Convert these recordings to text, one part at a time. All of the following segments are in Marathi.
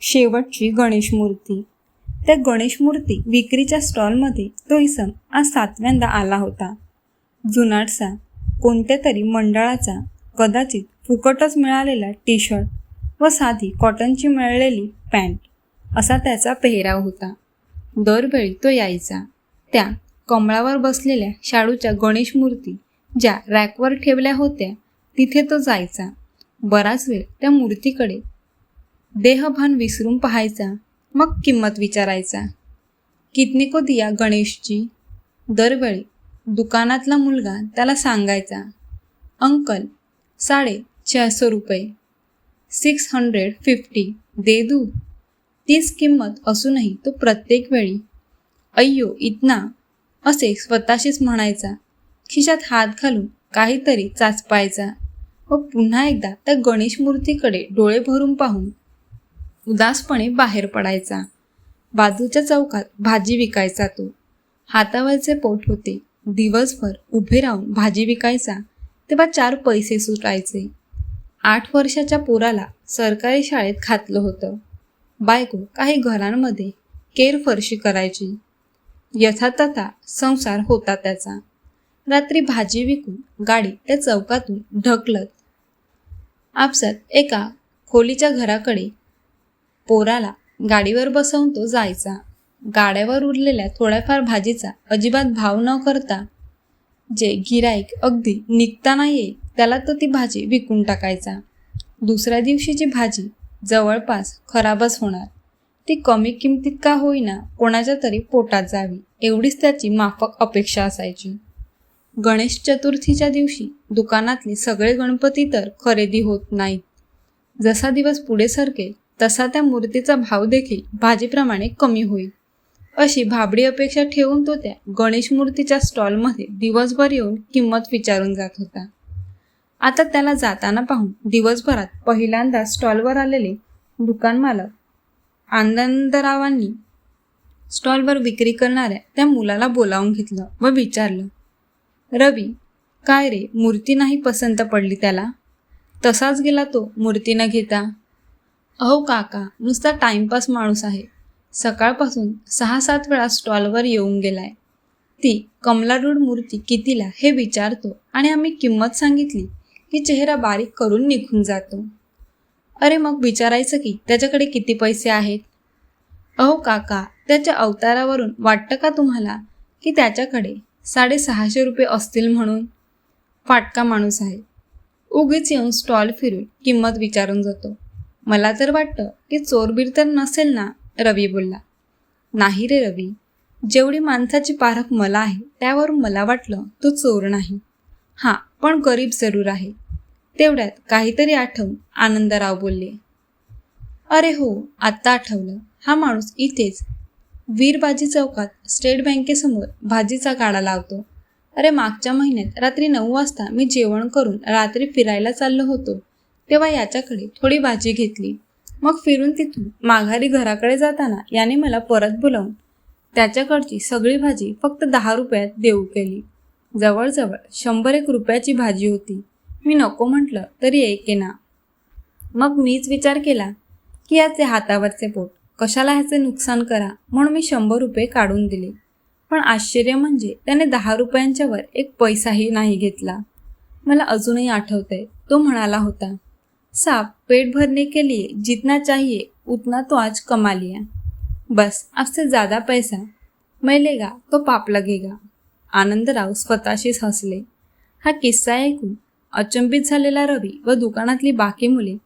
शेवटची गणेश मूर्ती. त्या गणेश मूर्ती विक्रीच्या स्टॉलमध्ये तो इसम आज सातव्यांदा आला होता. जुनाटसा कोणत्या तरी मंडळाचा कदाचित फुकटच मिळालेला टी शर्ट व साधी कॉटनची मिळालेली पॅन्ट असा त्याचा पेहराव होता. दरवेळी तो यायचा. त्या कमळावर बसलेल्या शाडूच्या गणेश मूर्ती ज्या रॅकवर ठेवल्या होत्या तिथे तो जायचा. बराच वेळ त्या मूर्तीकडे देहभान विसरून पाहायचा मग किंमत विचारायचा. कितने को दिया गणेशची दरवेळी दुकानातला मुलगा त्याला सांगायचा अंकल साडे चारशे रुपये सिक्स हंड्रेड फिफ्टी दे दू तीच किंमत असूनही तो प्रत्येक वेळी अय्यो इतना असे स्वतःशीच म्हणायचा. खिशात हात घालून काहीतरी चाचपायचा व पुन्हा एकदा त्या गणेश मूर्तीकडे डोळे भरून पाहून उदासपणे बाहेर पडायचा. बाजूच्या चौकात भाजी विकायचा तो. हातावरचे पोट होते. दिवसभर उभे राहून भाजी विकायचा. तेव्हा चार पैसे सुटायचे. आठ वर्षाच्या पोराला सरकारी शाळेत घातलं होतं. बायको काही घरांमध्ये केरफरशी करायची. यथातथा संसार होता त्याचा. रात्री भाजी विकून गाडी त्या चौकातून ढकलत आपसात एका खोलीच्या घराकडे पोराला गाडीवर बसवून तो जायचा. गाड्यावर उरलेल्या थोड्याफार भाजीचा अजिबात भाव न करता जे गिराईक अगदी निघताना येईल त्याला तो ती भाजी विकून टाकायचा. दुसऱ्या दिवशीची भाजी जवळपास खराबच होणार ती कमी किमतीत का होईना कोणाच्या तरी पोटात जावी एवढीच त्याची माफक अपेक्षा असायची. गणेश चतुर्थीच्या दिवशी दुकानातले सगळे गणपती तर खरेदी होत नाहीत. जसा दिवस पुढे सरकेल तसा त्या मूर्तीचा भाव देखील भाजीप्रमाणे कमी होईल. अशी भाबडी अपेक्षा ठेवून तो त्या गणेश मूर्तीच्या स्टॉलमध्ये दिवसभर येऊन किंमत विचारून जात होता. आता त्याला जाताना पाहून दिवसभरात पहिल्यांदा स्टॉलवर आलेले दुकान मालक आनंदरावांनी स्टॉलवर विक्री करणाऱ्या त्या मुलाला बोलावून घेतलं व विचारलं रवी काय रे मूर्ती नाही पसंत पडली त्याला? तसाच गेला तो मूर्ती न घेता? अहो काका नुसता टाइमपास माणूस आहे. सकाळपासून सहा सात वेळा स्टॉलवर येऊन गेलाय. ती कमलारूढ मूर्ती कितीला हे विचारतो आणि आम्ही किंमत सांगितली की चेहरा बारीक करून निघून जातो. अरे मग विचारायचं की त्याच्याकडे किती पैसे आहेत? अहो काका त्याच्या अवतारावरून वाटतं का तुम्हाला की त्याच्याकडे साडेसहाशे रुपये असतील म्हणून? फाटका माणूस आहे. उगीच येऊन स्टॉल फिरून किंमत विचारून जातो. मला तर वाटतं की चोरबीर तर नसेल ना रवी बोलला. नाही रे रवी. जेवढी माणसाची पारख मला आहे त्यावरून मला वाटलं तो चोर नाही. हां पण गरीब जरूर आहे. तेवढ्यात काहीतरी आठवून आनंदराव बोलले. अरे हो आत्ता आठवलं. हा माणूस इथेच. वीरबाजी चौकात स्टेट बँकेसमोर भाजीचा गाडा लावतो. अरे मागच्या महिन्यात रात्री नऊ वाजता मी जेवण करून रात्री फिरायला चाललो होतो. तेव्हा याच्याकडे थोडी भाजी घेतली. मग फिरून तिथून माघारी घराकडे जाताना याने मला परत बोलावून त्याच्याकडची सगळी भाजी फक्त दहा रुपयात देऊ केली. जवळजवळ शंभर एक रुपयाची भाजी होती. मी नको म्हटलं तरी ऐकेना मग मीच विचार केला की याचे हातावरचे पोट कशाला ह्याचे नुकसान करा म्हणून मी शंभर रुपये काढून दिले. पण आश्चर्य म्हणजे त्याने दहा रुपयांच्यावर एक पैसाही नाही घेतला. मला अजूनही आठवतंय तो म्हणाला होता साहब पेट भरने के लिए जितना चाहिए उतना तो आज कमा लिया। बस आपसे ज़्यादा पैसा। मिलेगा तो पाप लगेगा। आनंदराव स्वतःशीच हसले। हा किस्सा ऐकून अचंबित झालेला रवी व दुकानातली बाकी मुले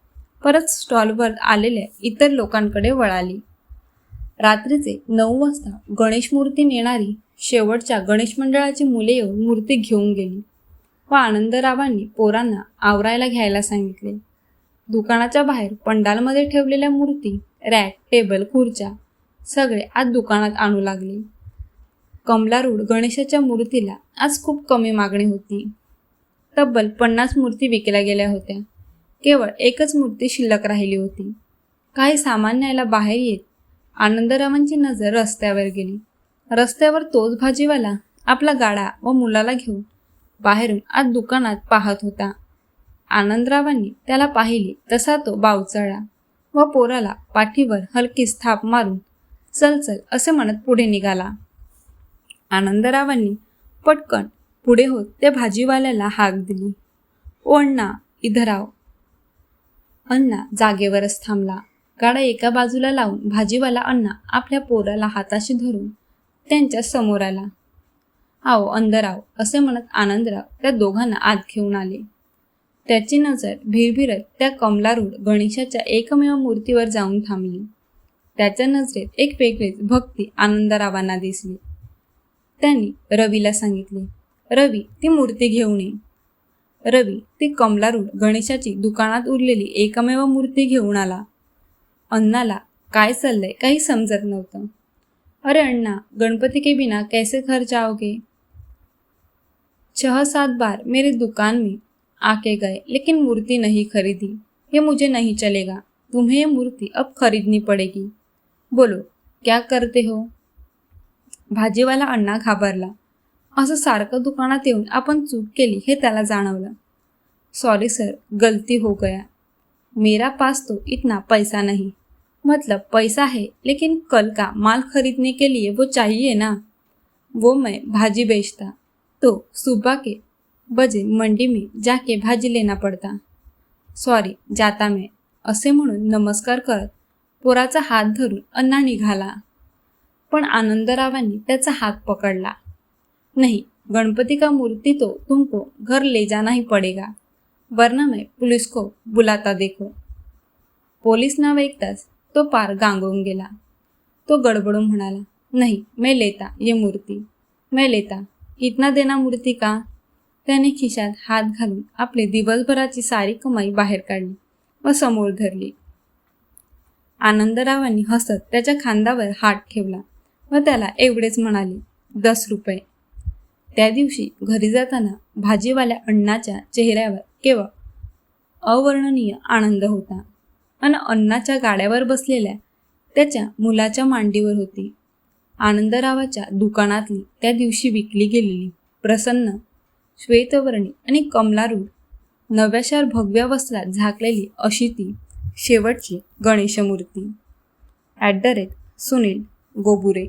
परत स्टॉलवर आलेल्या इतर लोकांकडे वळाली. रात्रीचे नऊ वाजता गणेश मूर्ती नेणारी शेवटच्या गणेश मंडळाची मुले येऊन मूर्ती घेऊन गेली व आनंदरावांनी पोरांना आवरायला घ्यायला सांगितले. दुकानाच्या बाहेर पंडालमध्ये ठेवलेल्या मूर्ती रॅक टेबल खुर्च्या सगळे आज दुकानात आणू लागले. कमलारूड गणेशाच्या मूर्तीला आज खूप कमी मागणी होती. तब्बल पन्नास मूर्ती विकल्या गेल्या होत्या. केवळ एकच मूर्ती शिल्लक राहिली होती. काही सामान न्यायला बाहेर येत आनंदरावांची नजर रस्त्यावर गेली. रस्त्यावर तोच भाजीवाला आपला गाडा व मुलाला घेऊन बाहेरून आज दुकानात पाहत होता. आनंदरावांनी त्याला पाहिले तसा तो बावचळला व पोराला पाठीवर हलकी स्थाप मारून चल चल असे म्हणत पुढे निघाला. आनंदरावांनी पटकन पुढे होत त्या भाजीवाल्याला हाक दिली. ओ अण्णा इधर आव अण्णा जागेवरच थांबला. गाडा एका बाजूला लावून भाजीवाला अण्णा आपल्या पोराला हाताशी धरून त्यांच्यासमोर आला. आओ अंदर असे म्हणत आनंदराव त्या दोघांना आत घेऊन आले. त्याची नजर भिरभिरत त्या कमलारूढ गणेशाच्या एकमेव मूर्तीवर जाऊन थांबली. त्याच्या नजरेत एक वेगळीच भक्ती आनंदरावांना दिसली. त्यांनी रवीला सांगितले रवी ती मूर्ती घेऊन ये. रवी ती कमलारूढ गणेशाची दुकानात उरलेली एकमेव मूर्ती घेऊन आला. अण्णाला काय चाललंय काही समजत नव्हतं. अरे अण्णा गणपति के बिना कैसे घर जाओगे? छह सात बार मेरे दुकान में आके गए लेकिन मूर्ति नहीं खरीदी। ये मुझे नहीं चलेगा। तुम्हें ये मूर्ति अब खरीदनी पड़ेगी। बोलो क्या करते हो? भाजीवाला अण्णा घाबरला। असं सारखं दुकानात येऊन आपण चूक केली हे त्याला जाणवलं. सॉरी सर गलती हो गया. मेरा पास तो इतना पैसा नहीं। मतलब पैसा है लेकिन कल का माल खरीदने के लिए वो चाहिए ना? वो मैं भाजी बेचता। तो सुबह के बजे मंडी में जाके भाजी लेना पडता. सॉरी जाता मैं असे म्हणून नमस्कार करत पोराचा हात धरून अण्णा निघाला. पण आनंदरावांनी त्याचा हात पकडला. नहीं गणपती का मूर्ती तो तुमको घर ले जाना ही पड़ेगा. वरना मैं पुलिस को बुलाता देखो. पोलीस नाव ऐकताच तो पार गांगून गेला. तो गडबडून म्हणाला नाही मैं लेता ये मूर्ती. मैं लेता. इतना देना मूर्ती का? त्याने खिशात हात घालून आपली दिवसभराची सारी कमाई बाहेर काढली व समोर धरली. आनंदरावांनी हसत त्याच्या खांद्यावर हात ठेवला व त्याला एवढेच म्हणाले दस रुपये. त्या दिवशी घरी जाताना भाजीवाल्या अण्णाच्या चेहऱ्यावर केवळ अवर्णनीय आनंद होता आणि अण्णाच्या गाड्यावर बसलेल्या त्याच्या मुलाच्या मांडीवर होती. आनंदरावाच्या दुकानातली त्या दिवशी विकली गेलेली प्रसन्न श्वेतवर्णी आणि कमलारूढ नव्याशार भगव्या वस्त्रात झाकलेली अशी ती शेवटची गणेशमूर्ती. At the rate Sunil Gobure.